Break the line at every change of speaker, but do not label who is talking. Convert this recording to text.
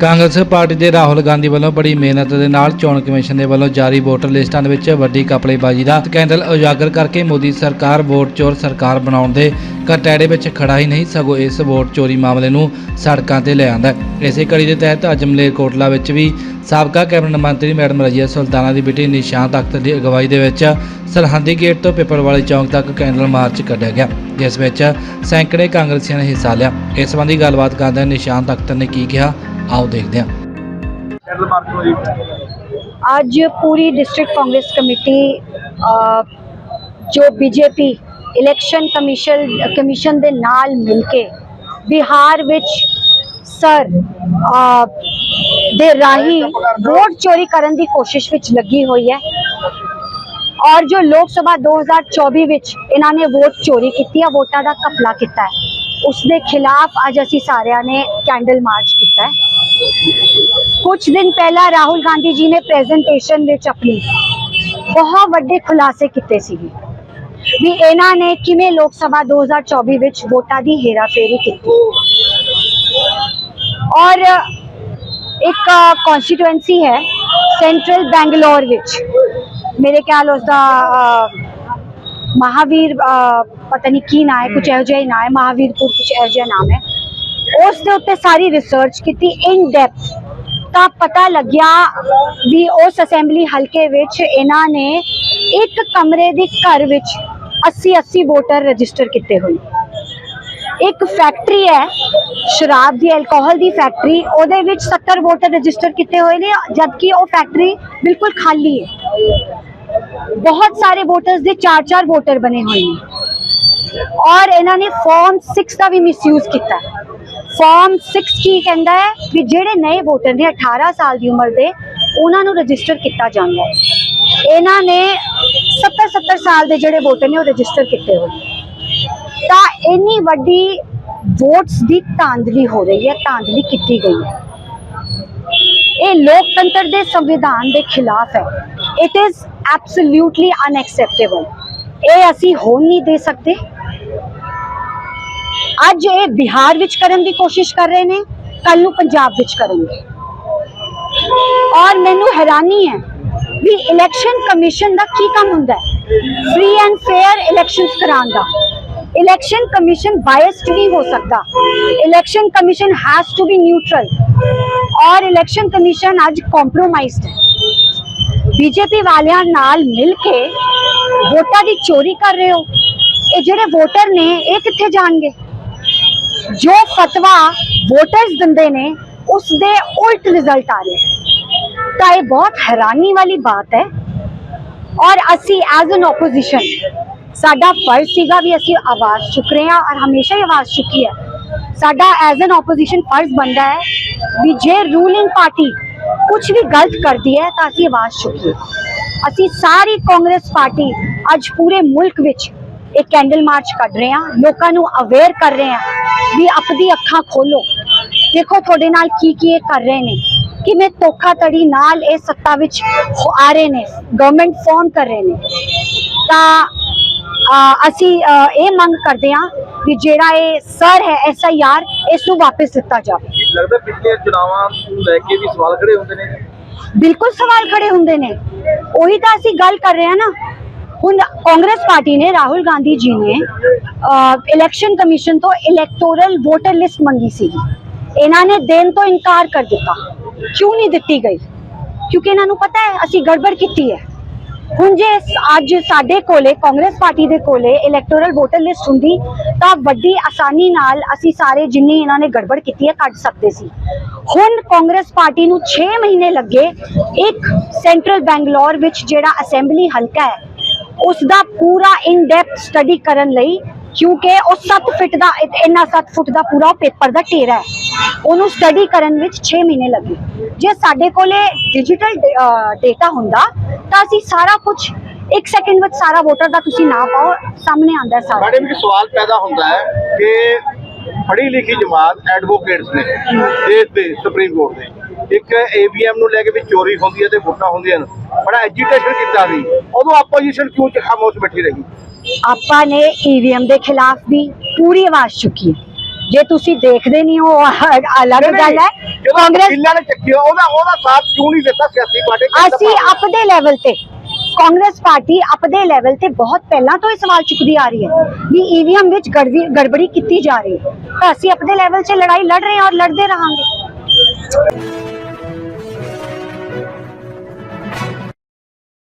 Congress party ਦੇ ਰਾਹੁਲ ਗਾਂਧੀ ਵੱਲੋਂ ਬੜੀ ਮਿਹਨਤ ਦੇ ਨਾਲ ਚੋਣ ਕਮਿਸ਼ਨ ਦੇ ਵੱਲੋਂ ਜਾਰੀ ਵੋਟਰ ਲਿਸਟਾਂ ਦੇ ਵਿੱਚ ਵੱਡੀ ਕਪੜੇਬਾਜ਼ੀ ਦਾ ਸਕੈਂਡਲ ਉਜਾਗਰ ਕਰਕੇ ਮੋਦੀ ਸਰਕਾਰ ਵੋਟ ਚੋਰ ਸਰਕਾਰ ਬਣਾਉਣ ਦੇ ਕਟਹਿਰੇ ਵਿੱਚ ਖੜਾ ਹੀ ਨਹੀਂ, ਸਗੋਂ ਇਸ ਵੋਟ ਚੋਰੀ ਮਾਮਲੇ ਨੂੰ ਸੜਕਾਂ ਤੇ ਲੈ ਆਂਦਾ ਇਸੇ ਕੜੀ ਦੇ ਤਹਿਤ ਅੱਜ ਮਲੇਰਕੋਟਲਾ ਵਿੱਚ ਵੀ ਸਾਬਕਾ ਕੈਬਨਿਟ ਮੰਤਰੀ ਮੈਡਮ ਰਜੀਆ ਸੁਲਤਾਨਾ ਦੀ ਬੇਟੀ ਨਿਸ਼ਾਂਤ ਅਖਤਰ ਦੀ ਅਗਵਾਈ ਦੇ ਵਿੱਚ ਸਰਹੰਦੀ ਗੇਟ ਤੋਂ ਪਿੱਪਲਵਾਲੇ ਚੌਂਕ ਤੱਕ ਕੈਂਡਲ ਮਾਰਚ ਕੱਢਿਆ ਗਿਆ। ਜਿਸ ਵਿੱਚ ਸੈਂਕੜੇ ਕਾਂਗਰਸੀਆਂ ਨੇ ਹਿੱਸਾ ਲਿਆ। ਇਸ ਸੰਬੰਧੀ ਗੱਲਬਾਤ ਕਰਦਿਆਂ ਨਿਸ਼ਾਂਤ ਅਖਤਰ ਨੇ ਕੀ ਕਿਹਾ? ਆਓ ਦੇਖਦੇ ਹਾਂ।
ਅੱਜ ਪੂਰੀ ਡਿਸਟ੍ਰਿਕਟ ਕਾਂਗਰਸ ਕਮੇਟੀ ਅ, ਜੋ ਬੀਜੇਪੀ ਇਲੈਕਸ਼ਨ ਕਮਿਸ਼ਨ ਕਮਿਸ਼ਨ ਦੇ ਨਾਲ ਮਿਲ ਕੇ ਬਿਹਾਰ ਵਿੱਚ ਸਰ ਦੇ ਰਾਹੀਂ ਵੋਟ ਚੋਰੀ ਕਰਨ ਦੀ ਕੋਸ਼ਿਸ਼ ਵਿੱਚ ਲੱਗੀ ਹੋਈ ਹੈ। ਔਰ ਜੋ ਲੋਕ ਸਭਾ 2024 ਵਿੱਚ ਇਹਨਾਂ ਨੇ ਵੋਟ ਚੋਰੀ ਕੀਤੀ ਹੈ ਵੋਟਾਂ ਦਾ ਕਪਲਾ ਕੀਤਾ ਹੈ। ਉਸ ਦੇ ਖਿਲਾਫ ਅੱਜ ਅਸੀਂ ਸਾਰਿਆਂ ਨੇ ਕੈਂਡਲ ਮਾਰਚ ਕੀਤਾ ਹੈ। ਕੁਝ ਦਿਨ ਪਹਿਲਾਂ ਰਾਹੁਲ ਗਾਂਧੀ ਜੀ ਨੇ ਪ੍ਰੈਜੈਂਟੇਸ਼ਨ ਵਿੱਚ ਆਪਣੀ ਬਹੁਤ ਵੱਡੇ ਖੁਲਾਸੇ ਕੀਤੇ ਸੀ ਵੀ ਇਹਨਾਂ ਨੇ ਕਿਵੇਂ ਲੋਕ ਸਭਾ 2024 ਵਿੱਚ ਵੋਟਾਂ ਦੀ ਹੇਰਾਫੇਰੀ ਕੀਤੀ। ਔਰ ਇੱਕ ਕਨਸਟੀਟੂਐਂਸੀ ਹੈ ਸੈਂਟਰਲ ਬੈਂਗਲੌਰ ਵਿੱਚ। ਮੇਰੇ ਖਿਆਲ ਉਸ ਦਾ ਮਹਾਵੀਰ ਪਤਾ ਨਹੀਂ ਕੀ ਨਾਂ ਹੈ ਕੁਝ ਇਹੋ ਜਿਹਾ ਹੀ ਨਾਂ ਹੈ ਮਹਾਵੀਰਪੁਰ ਕੁਝ ਇਹੋ ਜਿਹਾ ਨਾਮ ਹੈ। ਉਸ ਦੇ ਉੱਤੇ ਸਾਰੀ ਰਿਸਰਚ ਕੀਤੀ ਇਨ ਡੈਪਥ ਤਾਂ ਪਤਾ ਲੱਗਿਆ ਵੀ ਉਸ ਅਸੈਂਬਲੀ ਹਲਕੇ ਵਿੱਚ ਇਹਨਾਂ ਨੇ ਇੱਕ ਕਮਰੇ ਦੇ ਘਰ ਵਿੱਚ 80 80 ਵੋਟਰ ਰਜਿਸਟਰ ਕੀਤੇ ਹੋਏ। ਇੱਕ ਫੈਕਟਰੀ ਹੈ, ਸ਼ਰਾਬ ਦੀ ਐਲਕੋਹਲ ਦੀ ਫੈਕਟਰੀ ਉਹਦੇ ਵਿੱਚ 70 ਵੋਟਰ ਰਜਿਸਟਰ ਕੀਤੇ ਹੋਏ ਨੇ, ਜਦਕਿ ਉਹ ਫੈਕਟਰੀ ਬਿਲਕੁਲ ਖਾਲੀ ਹੈ। ਬਹੁਤ ਸਾਰੇ ਵੋਟਰਸ ਦੇ 4-4 ਵੋਟਰ ਬਣੇ ਹੋਏ ਨੇ। ਔਰ ਇਹਨਾਂ ਨੇ ਫਾਰਮ 6 ਦਾ ਵੀ ਮਿਸਯੂਜ਼ ਕੀਤਾ। ਫਾਰਮ 6 ਕੀ ਕਹਿੰਦਾ ਹੈ ਵੀ ਜਿਹੜੇ ਨਵੇਂ ਵੋਟਰ ਨੇ 18 ਸਾਲ ਦੀ ਉਮਰ ਦੇ, ਉਹਨਾਂ ਨੂੰ ਰਜਿਸਟਰ ਕੀਤਾ ਜਾਂਦਾ ਹੈ। ਇਹਨਾਂ ਨੇ 70 70 ਸਾਲ ਦੇ ਜਿਹੜੇ ਵੋਟਰ ਨੇ ਉਹ ਰਜਿਸਟਰ ਕੀਤੇ ਹੋਏ। ਤਾਂ ਇੰਨੀ ਵੱਡੀ ਵੋਟਸ ਦੀ ਧਾਂਦਲੀ ਹੋ ਰਹੀ ਹੈ ਧਾਂਦਲੀ ਕੀਤੀ ਗਈ ਹੈ। ਇਹ ਲੋਕਤੰਤਰ ਦੇ ਸੰਵਿਧਾਨ ਦੇ ਖਿਲਾਫ ਹੈ। ਇਟ ਇਜ਼ ਐਬਸੋਲੂਟਲੀ ਅਨਐਕਸੈਪਟੇਬਲ ਇਹ ਅਸੀਂ ਹੋਣ ਨਹੀਂ ਦੇ ਸਕਦੇ। ਅੱਜ ਇਹ ਬਿਹਾਰ ਵਿੱਚ ਕਰਨ ਦੀ ਕੋਸ਼ਿਸ਼ ਕਰ ਰਹੇ ਨੇ ਕੱਲ ਨੂੰ ਪੰਜਾਬ ਵਿੱਚ ਕਰਨਗੇ। ਔਰ ਮੈਨੂੰ ਹੈਰਾਨੀ ਹੈ ਵੀ ਇਲੈਕਸ਼ਨ ਕਮਿਸ਼ਨ ਦਾ ਕੀ ਕੰਮ ਹੁੰਦਾ ਹੈ? ਫ੍ਰੀ ਐਂਡ ਫੇਅਰ ਇਲੈਕਸ਼ਨਸ ਕਰਾਉਣ ਦਾ। ਇਲੈਕਸ਼ਨ ਕਮਿਸ਼ਨ ਬਾਇਸਡ ਨਹੀਂ ਹੋ ਸਕਦਾ। Election commission has to be neutral ਔਰ ਇਲੈਕਸ਼ਨ ਕਮਿਸ਼ਨ ਅੱਜ ਕੰਪਰੋਮਾਈਜ਼ਡ ਹੈ। ਬੀਜੇਪੀ ਵਾਲਿਆਂ ਨਾਲ ਮਿਲ ਕੇ ਵੋਟਾਂ ਦੀ ਚੋਰੀ ਕਰ ਰਹੇ ਹੋ। ਇਹ ਜਿਹੜੇ ਵੋਟਰ ਨੇ, ਇਹ ਕਿੱਥੇ ਜਾਣਗੇ? ਜੋ ਫਤਵਾ ਵੋਟਰਸ ਦਿੰਦੇ ਨੇ ਉਸ ਦੇ ਉਲਟ ਰਿਜ਼ਲਟ ਆ ਰਹੇ ਤਾਂ ਇਹ ਬਹੁਤ ਹੈਰਾਨੀ ਵਾਲੀ ਬਾਤ ਹੈ। ਔਰ ਅਸੀਂ ਐਜ਼ ਐਨ ਆਪੋਜੀਸ਼ਨ ਸਾਡਾ ਫਰਜ਼ ਸੀਗਾ ਵੀ ਅਸੀਂ ਆਵਾਜ਼ ਚੁੱਕ ਰਹੇ ਹਾਂ ਔਰ ਹਮੇਸ਼ਾ ਹੀ ਆਵਾਜ਼ ਚੁੱਕੀ ਹੈ। ਸਾਡਾ ਐਜ਼ ਐਨ ਆਪੋਜੀਸ਼ਨ ਫਰਜ਼ ਬਣਦਾ ਹੈ ਵੀ ਜੇ ਰੂਲਿੰਗ ਪਾਰਟੀ ਕੁਝ ਵੀ ਗਲਤ ਕਰਦੀ ਹੈ ਤਾਂ ਅਸੀਂ ਆਵਾਜ਼ ਚੁੱਕੀਏ। ਅਸੀਂ ਸਾਰੀ ਕਾਂਗਰਸ ਪਾਰਟੀ ਅੱਜ ਪੂਰੇ ਮੁਲਕ ਵਿੱਚ ਇੱਕ ਕੈਂਡਲ ਮਾਰਚ ਕੱਢ ਰਹੇ ਹਾਂ ਲੋਕਾਂ ਨੂੰ ਅਵੇਅਰ ਕਰ ਰਹੇ ਹਾਂ ਵੀ ਆਪਣੀ ਅੱਖਾਂ ਖੋਲੋ। ਦੇਖੋ ਤੁਹਾਡੇ ਨਾਲ ਕੀ ਕੀ ਇਹ ਕਰ ਰਹੇ ਨੇ ਕਿਵੇਂ ਧੋਖਾਧੜੀ ਨਾਲ ਇਹ ਸੱਤਾ ਵਿੱਚ ਆ ਰਹੇ ਨੇ ਗਵਰਨਮੈਂਟ ਫਾਰਮ ਕਰ ਰਹੇ ਨੇ। ਤਾਂ ਅਸੀਂ ਇਹ ਮੰਗ ਕਰਦੇ ਹਾਂ ਕਿ ਜਿਹੜਾ ਇਹ ਸਰ ਹੈ ਐਸਆਈਆਰ ਇਸ ਨੂੰ ਵਾਪਸ ਦਿੱਤਾ ਜਾਵੇ।
ਲੱਗਦਾ ਪਿਛਲੇ ਚੁਣਾਵਾਂ ਨੂੰ ਲੈ ਕੇ ਵੀ ਸਵਾਲ ਖੜੇ ਹੁੰਦੇ ਨੇ।
ਬਿਲਕੁਲ ਸਵਾਲ ਖੜੇ ਹੁੰਦੇ ਨੇ। ਉਹੀ ਤਾਂ ਅਸੀਂ ਗੱਲ ਕਰ ਰਹੇ ਹਾਂ ਨਾ ਹੁਣ ਕਾਂਗਰਸ ਪਾਰਟੀ ਨੇ ਰਾਹੁਲ ਗਾਂਧੀ ਜੀ ਨੇ ਇਲੈਕਸ਼ਨ ਕਮਿਸ਼ਨ ਤੋਂ ਇਲੈਕਟੋਰਲ ਵੋਟਰ ਲਿਸਟ ਮੰਗੀ ਸੀ ਇਹਨਾਂ ਨੇ ਦੇਣ ਤੋਂ ਇਨਕਾਰ ਕਰ ਦਿੱਤਾ। ਕਿਉਂ ਨਹੀਂ ਦਿੱਤੀ ਗਈ? ਕਿਉਂਕਿ ਇਹਨਾਂ ਨੂੰ ਪਤਾ ਹੈ, ਅਸੀਂ ਗੜਬੜ ਕੀਤੀ ਹੈ। ਹੁਣ ਜੇ ਅੱਜ ਸਾਡੇ ਕੋਲੇ, ਕਾਂਗਰਸ ਪਾਰਟੀ ਦੇ ਕੋਲੇ ਇਲੈਕਟੋਰਲ ਵੋਟਰ ਲਿਸਟ ਹੁੰਦੀ, ਤਾਂ ਵੱਡੀ ਆਸਾਨੀ ਨਾਲ ਅਸੀਂ ਸਾਰੇ ਜਿੰਨੀ ਇਹਨਾਂ ਨੇ ਗੜਬੜ ਕੀਤੀ ਹੈ, ਕੱਢ ਸਕਦੇ ਸੀ। ਹੁਣ ਕਾਂਗਰਸ ਪਾਰਟੀ ਨੂੰ 6 ਮਹੀਨੇ ਲੱਗੇ, ਇੱਕ ਸੈਂਟਰਲ ਬੈਂਗਲੌਰ ਵਿੱਚ ਜਿਹੜਾ ਅਸੈਂਬਲੀ ਹਲਕਾ ਹੈ ਉਸ ਦਾ ਪੂਰਾ ਇਨ ਡੈਪਥ ਸਟੱਡੀ ਕਰਨ ਲਈ, ਕਿਉਂਕਿ ਉਹ 7 ਫਿਟ ਦਾ, ਇ- ਇੰਨਾ 7 ਫੁੱਟ ਦਾ ਪੂਰਾ ਪੇਪਰ ਦਾ ਢੇਰ ਹੈ। ਉਹਨੂੰ ਸਟੱਡੀ ਕਰਨ ਵਿੱਚ 6 ਮਹੀਨੇ ਲੱਗੇ। ਜੇ ਸਾਡੇ ਕੋਲੇ ਡਿਜੀਟਲ ਡੇਟਾ ਹੁੰਦਾ, ਤਾਂ ਅਸੀਂ ਸਾਰਾ ਕੁਝ ਇੱਕ ਸੈਕਿੰਡ ਵਿੱਚ ਸਾਰਾ ਵੋਟਰ ਦਾ ਤੁਸੀਂ ਨਾਂ ਪਾਓ, ਸਾਹਮਣੇ ਆਂਦਾ ਹੈ ਸਾਰਾ।
ਮੈਡਮ ਇੱਕ ਸਵਾਲ ਪੈਦਾ ਹੁੰਦਾ ਹੈ ਕਿ ਪੜ੍ਹੀ ਲਿਖੀ ਜਮਾਤ ਐਡਵੋਕੇਟਸ ਨੇ, ਦੇਸ਼ ਦੇ ਸੁਪਰੀਮ ਕੋਰਟ ਦੇ, ਇੱਕ ਏਵੀਐਮ ਨੂੰ ਲੈ ਕੇ ਵੀ ਚੋਰੀ ਹੁੰਦੀ ਹੈ ਤੇ ਵੋਟਾਂ ਹੁੰਦੀਆਂ ਨੇ, ਬੜਾ ਐਜੀਟੇਸ਼ਨ ਕੀਤਾ ਸੀ। ਉਦੋਂ ਆਪੋਜੀਸ਼ਨ ਕਿਉਂ ਚ ਖਾਮੋਸ਼ ਬੈਠੀ ਰਹੀ
ਆਪਾਂ ਨੇ ਈਵੀਐਮ ਦੇ ਖਿਲਾਫ ਵੀ ਪੂਰੀ ਆਵਾਜ਼ ਚੁੱਕੀ ਹੈ ਜੇ ਤੁਸੀਂ ਦੇਖਦੇ ਨਹੀਂ ਹੋ ਅ- ਅਲੱਗ ਗੱਲ ਹੈ
ਜਦੋਂ
ਕਾਂਗਰਸ
ਵਕੀਲਾਂ ਨੇ ਚੱਕਿਆ ਉਹਦਾ ਉਹਦਾ ਸਾਥ ਕਿਉਂ ਨਹੀਂ ਦਿੱਤਾ ਸਿਆਸੀ ਪਾਰਟੀ
ਅਸੀਂ ਆਪਦੇ ਲੈਵਲ ਤੇ ਕਾਂਗਰਸ ਪਾਰਟੀ ਆਪਦੇ ਲੈਵਲ ਤੇ ਬਹੁਤ ਪਹਿਲਾਂ ਤੋਂ ਇਹ ਸਵਾਲ ਚੁੱਕਦੀ ਆ ਰਹੀ ਹੈ ਵੀ ਈਵੀਐਮ ਵਿੱਚ ਗੜਬੜੀ ਗੜਬੜੀ ਕੀਤੀ ਜਾ ਰਹੀ ਹੈ ਤਾਂ ਅਸੀਂ ਆਪਦੇ ਲੈਵਲ 'ਤੇ ਲੜਾਈ ਲੜ ਰਹੇ ਹਾਂ ਔਰ ਲੜਦੇ ਰਹਾਂਗੇ